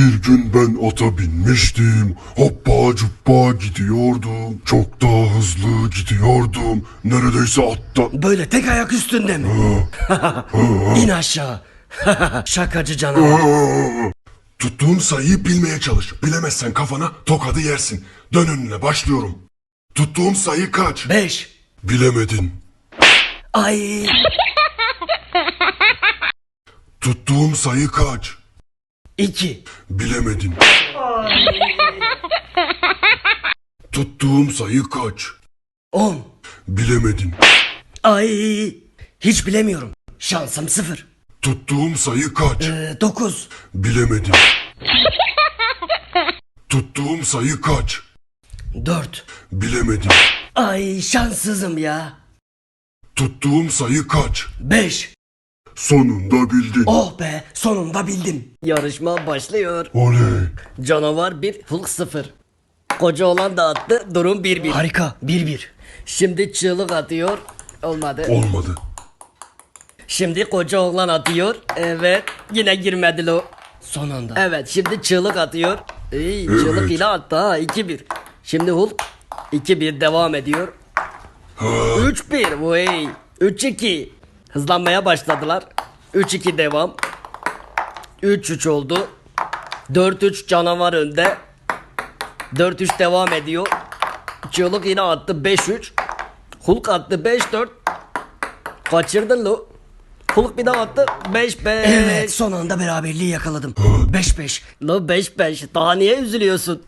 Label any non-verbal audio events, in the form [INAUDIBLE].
Bir gün ben ata binmiştim. Hoppa cuppa gidiyordum. Çok daha hızlı gidiyordum. Neredeyse atta... Böyle tek ayak üstünde mi? İn aşağı. [LAUGHS] Şakacı canavar. Tuttuğun sayıyı bilmeye çalış. Bilemezsen kafana tokadı yersin. Dön önüne başlıyorum. Tuttuğum sayı kaç? Beş. Bilemedin. Ay. Tuttuğum sayı kaç? İki. Bilemedin. [LAUGHS] Tuttuğum sayı kaç? On. Bilemedin. Ay. Hiç bilemiyorum. Şansım sıfır. Tuttuğum sayı kaç? Ee, dokuz. Bilemedin. [LAUGHS] Tuttuğum sayı kaç? Dört. Bilemedin. Ay şanssızım ya. Tuttuğum sayı kaç? Beş. Sonunda bildin. Oh be sonunda bildim. Yarışma başlıyor. Oley. Canavar 1, Hulk 0. Koca olan da attı, durum 1-1. Harika, 1-1. Şimdi çığlık atıyor. Olmadı. Olmadı. Şimdi koca oğlan atıyor. Evet, yine girmedi lo. Son anda. Evet, şimdi çığlık atıyor. İyi, çığlık Evet. yine attı ha, 2-1. Şimdi Hulk 2-1 devam ediyor. 3-1, vay. 3-2. Hızlanmaya başladılar. 3-2 devam. 3-3 oldu. 4-3 canavar önde. 4-3 devam ediyor. Çığlık yine attı 5-3. Hulk attı 5-4. Kaçırdın lo. Hulk bir daha attı 5-5. Evet son anda beraberliği yakaladım. 5-5. Lo 5-5. Daha niye üzülüyorsun?